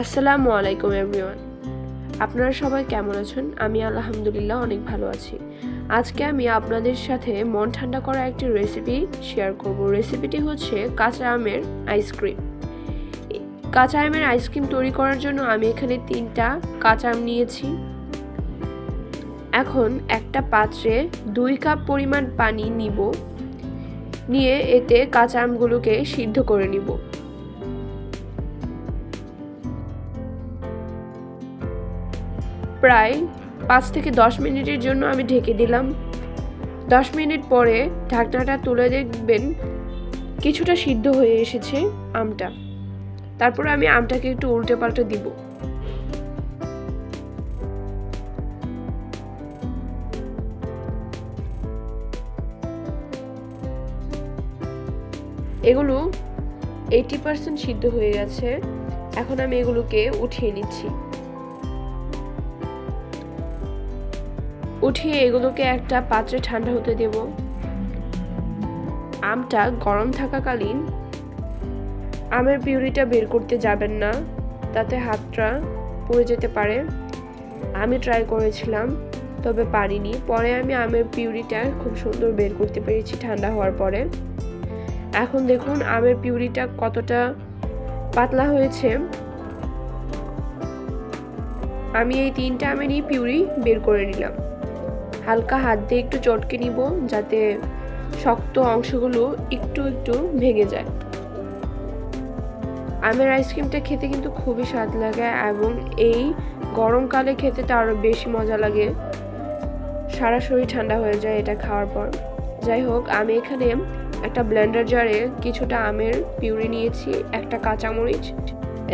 আসসালামু আলাইকুম এভরিওয়ান আপনারা সবাই কেমন আছেন? আমি আলহামদুলিল্লাহ অনেক ভালো আছি। আজকে আমি আপনাদের সাথে মন ঠান্ডা করা একটি রেসিপি শেয়ার করব। রেসিপিটি হচ্ছে কাঁচা আমের আইসক্রিম কাঁচা আমের আইসক্রিম তৈরি করার জন্য আমি এখানে তিনটা কাঁচা আম নিয়েছি। এখন একটা পাত্রে দুই কাপ পরিমাণ পানি নিব। নিয়ে এতে কাঁচা আমগুলোকে সিদ্ধ করে নিব। প্রায় পাঁচ থেকে দশ মিনিটের জন্য আমি ঢেকে দিলাম। দশ মিনিট পরে ঢাকনাটা তুলে দেখবেন কিছুটা সিদ্ধ হয়ে এসেছে আমটা। তারপর আমি আমটাকে একটু উল্টে পাল্টে দিব। এগুলো এইটি পার্সেন্ট সিদ্ধ হয়ে গেছে। এখন আমি এগুলোকে উঠিয়ে নিচ্ছি। উঠিয়ে এগুলোকে একটা পাত্রে ঠান্ডা হতে দেব। আমটা গরম থাকাকালীন আমের পিউরিটা বের করতে যাবেন না, তাতে হাতটা পুড়ে যেতে পারে। আমি ট্রাই করেছিলাম, তবে পারিনি। পরে আমি আমের পিউরিটা খুব সুন্দর বের করতে পেরেছি ঠান্ডা হওয়ার পরে। এখন দেখুন আমের পিউরিটা কতটা পাতলা হয়েছে। আমি এই তিনটা আমেরই পিউরি বের করে নিলাম। হালকা হাত দিয়ে একটু চটকে নিব যাতে শক্ত অংশগুলো একটু একটু ভেঙে যায়। আমের আইসক্রিমটা খেতে কিন্তু খুবই স্বাদ লাগে এবং এই গরমকালে খেতে তো আরও বেশি মজা লাগে। সারা শরীর ঠান্ডা হয়ে যায় এটা খাওয়ার পর। যাই হোক, আমি এখানে একটা ব্লেন্ডার জারে কিছুটা আমের পিউরি নিয়েছি, একটা কাঁচামরিচ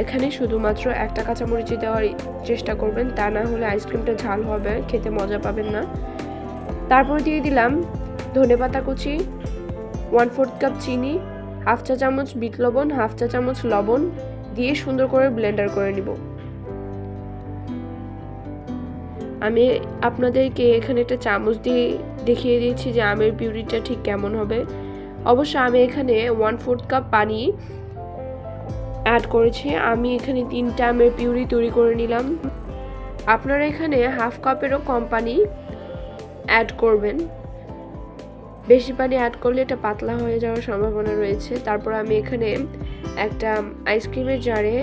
এখানে শুধুমাত্র একটা কাঁচামরিচই দেওয়ার চেষ্টা করবেন, তা না হলে আইসক্রিমটা ঝাল হবে, খেতে মজা পাবেন না। তারপর দিয়ে দিলাম ধনে পাতা কুচি ওয়ান ফোর্থ কাপ চিনি হাফ চা চামচ বিট লবণ হাফ চা চামচ লবণ দিয়ে সুন্দর করে ব্লেন্ডার করে নিব। আমি আপনাদেরকে এখানে একটা চামচ দিয়ে দেখিয়ে দিয়েছি যে আমের পিউরিটা ঠিক কেমন হবে। অবশ্য আমি এখানে ওয়ান ফোর্থ কাপ পানি অ্যাড করেছি, আমি এখানে তিনটা আমের পিউরি তৈরি করে নিলাম। আপনারা এখানে হাফ কাপেরও কম পানি অ্যাড করবেন। বেশি পানি অ্যাড করলে এটা পাতলা হয়ে যাওয়ার সম্ভাবনা রয়েছে। তারপর আমি এখানে একটা আইসক্রিমের জারে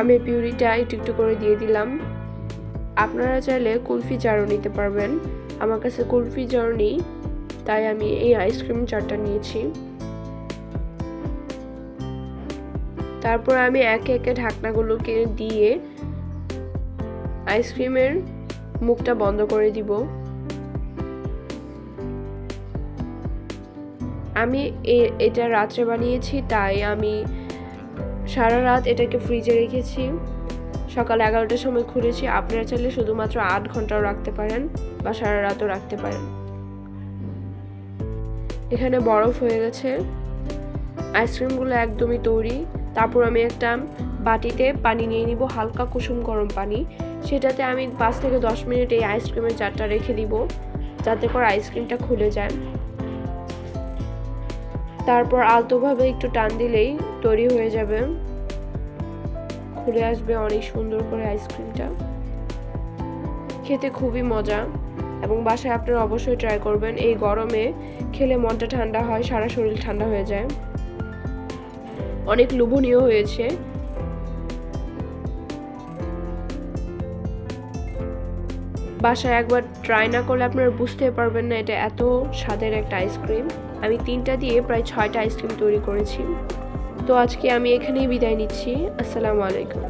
আমের পিউরিটা একটু একটু করে দিয়ে দিলাম। আপনারা চাইলে কুলফি জারও নিতে পারবেন। আমার কাছে কুলফি জার নেই, তাই আমি এই আইসক্রিম জারটা নিয়েছি। তারপর আমি একে একে ঢাকনাগুলোকে দিয়ে আইসক্রিমের মুখটা বন্ধ করে দিব। আমি এটা রাত্রে বানিয়েছি, তাই আমি সারা রাত এটাকে ফ্রিজে রেখেছি। সকাল এগারোটার সময় খুলেছি। আপনারা চাইলে শুধুমাত্র আট ঘন্টাও রাখতে পারেন বা সারা রাতও রাখতে পারেন। এখানে বরফ হয়ে গেছে। আইসক্রিমগুলো একদমই তৈরি। তারপর আমি একটা বাটিতে পানি নিয়ে নিব, হালকা কুসুম গরম পানি। সেটাতে আমি পাঁচ থেকে দশ মিনিট এই আইসক্রিমের চারটা রেখে দিব, যাতে করে আইসক্রিমটা খুলে যায়। তারপর আলতোভাবে একটু টান দিলেই তৈরি হয়ে যাবে। খুলে আসবে অনেক সুন্দর করে আইসক্রিমটা খেতে খুবই মজা এবং বাসায় আপনারা অবশ্যই ট্রাই করবেন। এই গরমে খেলে মনটা ঠান্ডা হয়, সারা শরীর ঠান্ডা হয়ে যায়। অনেক লোভনীয় হয়েছে। বাসায় একবার ট্রাই না করলে আপনারা বুঝতে পারবেন না এটা এত স্বাদের একটা আইসক্রিম আমি তিনটা দিয়ে প্রায় ছয়টা আইসক্রিম তৈরি করেছি। তো আজকে আমি এখানেই বিদায় নিচ্ছি। আসসালামু আলাইকুম।